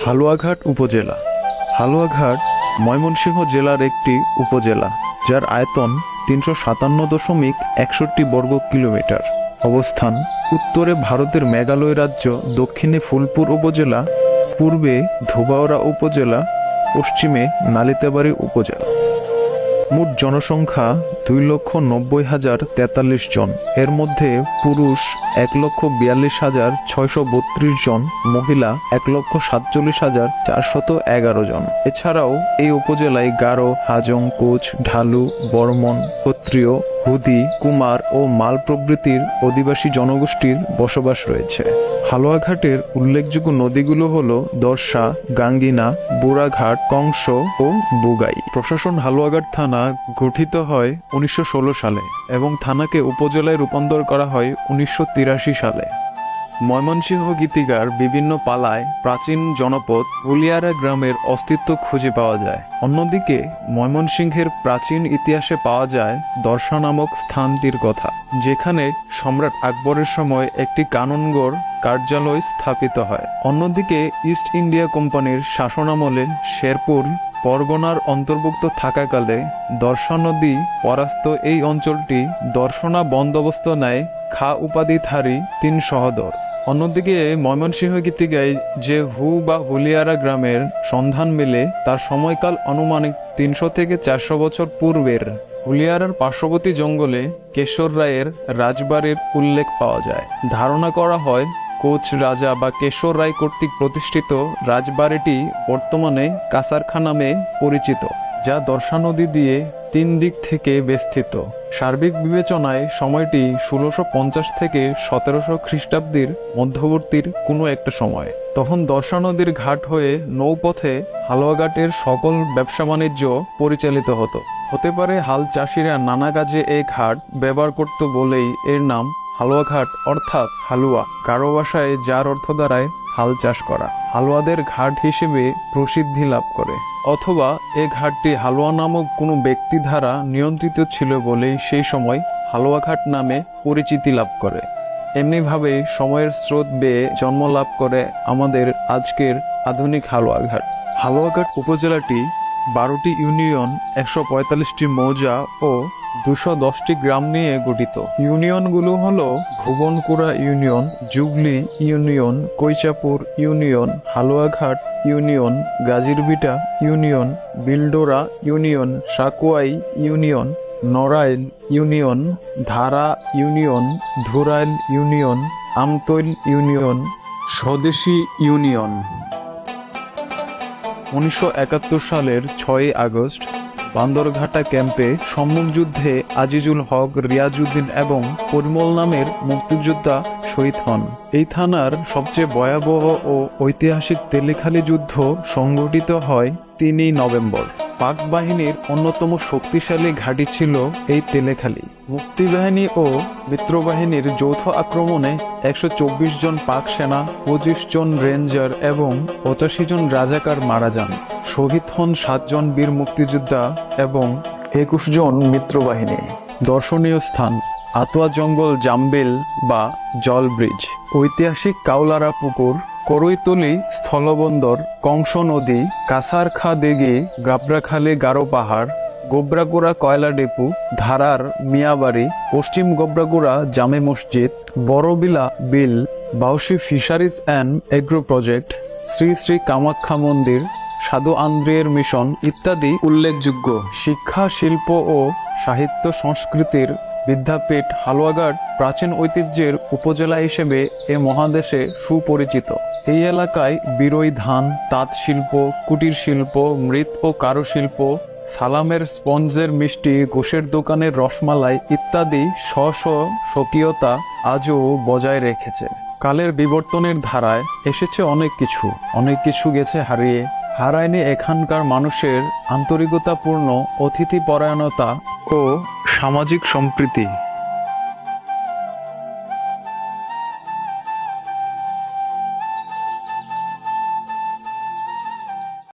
হালুয়াঘাট উপজেলা। হালুয়াঘাট ময়মনসিংহ জেলার একটি উপজেলা, যার আয়তন তিনশো সাতান্ন দশমিক একষট্টি বর্গ কিলোমিটার। অবস্থান উত্তরে ভারতের মেঘালয় রাজ্য, দক্ষিণে ফুলপুর উপজেলা, পূর্বে ধোবাউড়া উপজেলা, পশ্চিমে নালিতাবাড়ি উপজেলা। মোট জনসংখ্যা দুই লক্ষ নব্বই হাজার তেতাল্লিশ জন। এর মধ্যে পুরুষ এক লক্ষ বিয়াল্লিশ হাজার ছয়শো বত্রিশ জন, মহিলা এক লক্ষ সাতচল্লিশ হাজার চারশত এগারো জন। এছাড়াও এই উপজেলায় গারো, হাজং, কোচ, ঢালু, বর্মন, ক্ষত্রিয়, হুদি, কুমার ও মাল প্রভৃতির অধিবাসী জনগোষ্ঠীর বসবাস রয়েছে। হালুয়াঘাটের উল্লেখযোগ্য নদীগুলো হল দর্শা, গাঙ্গিনা, বুড়াঘাট, কংস ও বুগাই। প্রশাসন হালুয়াঘাট থানা গঠিত হয় উনিশশো ষোলো সালে এবং থানাকে উপজেলায় রূপান্তর করা হয় উনিশশো তিরাশি সালে। ময়মনসিংহ গীতিকার বিভিন্ন পালায় প্রাচীন জনপদ উলিয়ারা গ্রামের অস্তিত্ব খুঁজে পাওয়া যায়। অন্যদিকে ময়মনসিংহের প্রাচীন ইতিহাসে পাওয়া যায় দর্শা নামক স্থানটির কথা, যেখানে সম্রাট আকবরের সময় একটি কাননগড় কার্যালয় স্থাপিত হয়। অন্যদিকে ইস্ট ইন্ডিয়া কোম্পানির শাসনামলে শেরপুর পরগনার অন্তর্ভুক্ত থাকাকালে দর্শা নদী পরাস্ত এই অঞ্চলটি দর্শনা বন্দোবস্ত নেয় খা উপাধিধারী তিন সহদর। অন্যদিকে ময়মনসিংহ গীতিকায় যে হু বা হুলিয়ারা গ্রামের সন্ধান মেলে, তার সময়কাল আনুমানিক তিনশো থেকে চারশো বছর পূর্বের। হুলিয়ারার পার্শ্ববর্তী জঙ্গলে কেশর রায়ের রাজবাড়ির উল্লেখ পাওয়া যায়। ধারণা করা হয় কোচ রাজা বা কেশর রায় কর্তৃক প্রতিষ্ঠিত রাজবাড়িটি বর্তমানে কাসারখা নামে পরিচিত, যা দর্শা নদী দিয়ে তিন দিক থেকে বেষ্টিত সার্বিক বিবেচনায় সময়টি ষোলোশো পঞ্চাশ থেকে সতেরোশো খ্রিস্টাব্দের মধ্যবর্তীর কোনো একটা সময়। তখন দর্শা নদীর ঘাট হয়ে নৌপথে হালুয়াঘাটের সকল ব্যবসা বাণিজ্য পরিচালিত হতো। হতে পারে হাল চাষিরা নানা কাজে এই ঘাট ব্যবহার করত বলেই এর নাম হালুয়াঘাট অর্থাৎ হালুয়া কারও ভাষায় যার অর্থ দ্বারায় হাল চাষ করা। হালুয়াদের ঘাট হিসেবে প্রসিদ্ধি লাভ করে। অথবা এ ঘাটটি হালুয়া নামক কোনো ব্যক্তি দ্বারা নিয়ন্ত্রিত ছিল বলেই সেই সময় হালুয়াঘাট নামে পরিচিতি লাভ করে। এমনিভাবে সময়ের স্রোত বেয়ে জন্ম লাভ করে আমাদের আজকের আধুনিক হালুয়াঘাট। হালুয়াঘাট উপজেলাটি বারোটি ইউনিয়ন, একশো মৌজা ও দুশো দশটি গ্রাম নিয়ে গঠিত। ইউনিয়নগুলো হলো Bhubankura union, Jugli union, Kaichapur union, Haluaghat union, Gazirbhita union, Bildora union, Sakuai union, Narail union, Dhara union, Dhurail union, Amtail union, Swadeshi union. উনিশশো একাত্তর সালের ছয়ই আগস্ট বান্দরঘাটা ক্যাম্পে সম্মুখ যুদ্ধে আজিজুল হক, রিয়াজুদ্দিন এবং পরিমল নামের মুক্তিযোদ্ধা শহীদ হন। এই থানার সবচেয়ে ভয়াবহ ও ঐতিহাসিক তেলেখালি যুদ্ধ সংগঠিত হয় তিনই নভেম্বর। পাক বাহিনীর অন্যতম শক্তিশালী ঘাঁটি ছিল এই তেলেখালি। মুক্তিবাহিনী ও মিত্রবাহিনীর যৌথ আক্রমণে একশো চব্বিশ জন পাক সেনা, পঁচিশ জন রেঞ্জার এবং পঁচাশি জন রাজাকার মারা যান। শহীদ হন সাতজন বীর মুক্তিযোদ্ধা এবং একুশ জন মিত্রবাহিনী। দর্শনীয় স্থান, আতোয়া জঙ্গল জামবেল বা জল ব্রিজ। ঐতিহাসিক কাউলারা পুকুর করৈতলি স্থলবন্দর, কংস নদী কাসারখা দেগে গাবরাখালে গারো পাহাড়, গোবরাগুড়া কয়লা ডেপু, ধারার মিয়াবাড়ি, পশ্চিম গোবরাগুড়া জামে মসজিদ, বড়বিলা বিল, Bausi fisheries and agro project, Shri Shri Kamakhya মন্দির, সাধু আন্দ্রিয়ের মিশন ইত্যাদি উল্লেখযোগ্য। শিক্ষা, শিল্প ও সাহিত্য সংস্কৃতির বিদ্যাপীঠ হালুয়াঘাট প্রাচীন ঐতিহ্যের উপজেলা হিসেবে এ মহাদেশে সুপরিচিত। এই এলাকায় বিরই ধান, তাঁত শিল্প, কুটির শিল্প, মৃৎ ও কারুশিল্প, সালামের স্পঞ্জের মিষ্টি গোশের দোকানের রসমালাই ইত্যাদি স্ব স্ব স্বকীয়তা আজও বজায় রেখেছে। কালের বিবর্তনের ধারায় এসেছে অনেক কিছু। অনেক কিছু গেছে হারিয়ে। হারায়নি এখানকার মানুষের আন্তরিকতাপূর্ণ অতিথি পরায়ণতা ও সামাজিক সম্প্রীতি।